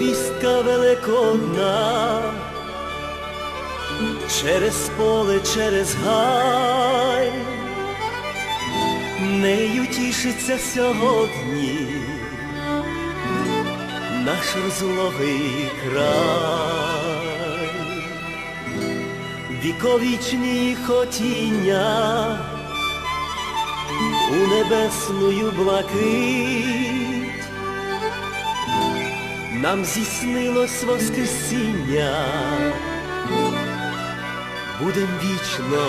лине вістка великодна, через поле, через гай, нею тішиться сьогодні наш розлогий край, віковічні хотіння у небесную блакить, нам здійснилось воскресіння, будем вічно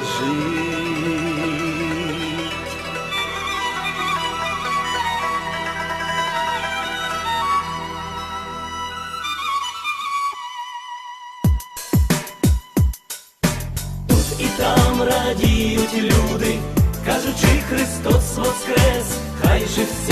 жити. Тут і там радіють люди, кажучи, Христос воскрес, хай же всім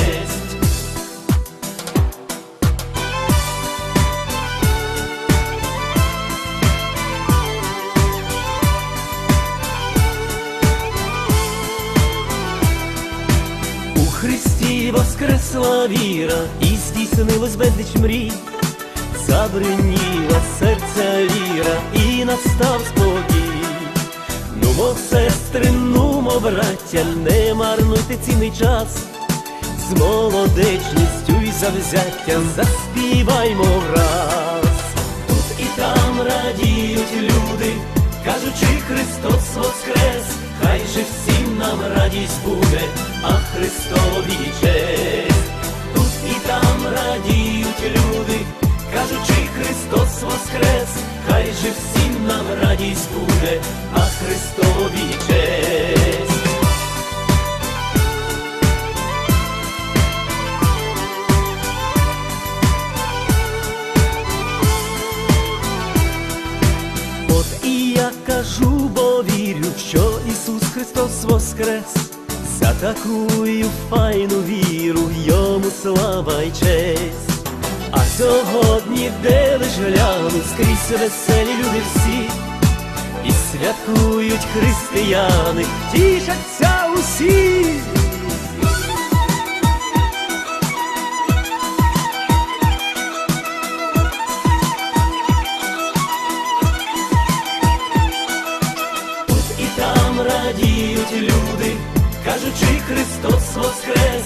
Христі воскресла віра, і здійснилось безліч мрій, забриніла серця віра, і настав спокій. Нумо, сестри, нумо, браття, не марнуйте цінний час, з молодечністю й завзяттям заспіваймо враз. Тут і там радіють люди, кажучи, Христос воскрес, хай же всім нам радість буде, а Христові Воскрес, хай же всім нам радість буде, а Христові честь. От і я кажу, бо вірю, що Ісус Христос воскрес, за такую файну віру, йому слава й честь. Сьогодні, де лиш гляну, скрізь веселі люди всі, і святкують християни, тішаться усі. І там радіють люди, кажучи, Христос воскрес,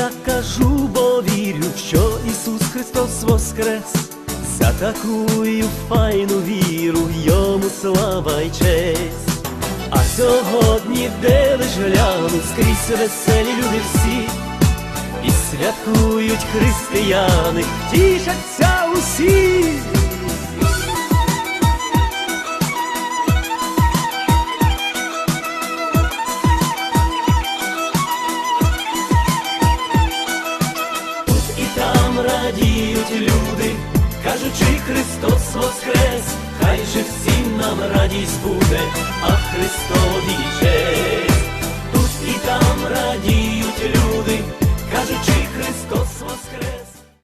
Я кажу, бо вірю, що Ісус Христос воскрес, за такую файну віру, йому слава й честь. А сьогодні, де лиш гляну, скрізь веселі люди всі, і святкують християни, тішаться усі. нам радість буде, а Христові честь. Тут і там радіють люди, кажучи, Христос воскрес.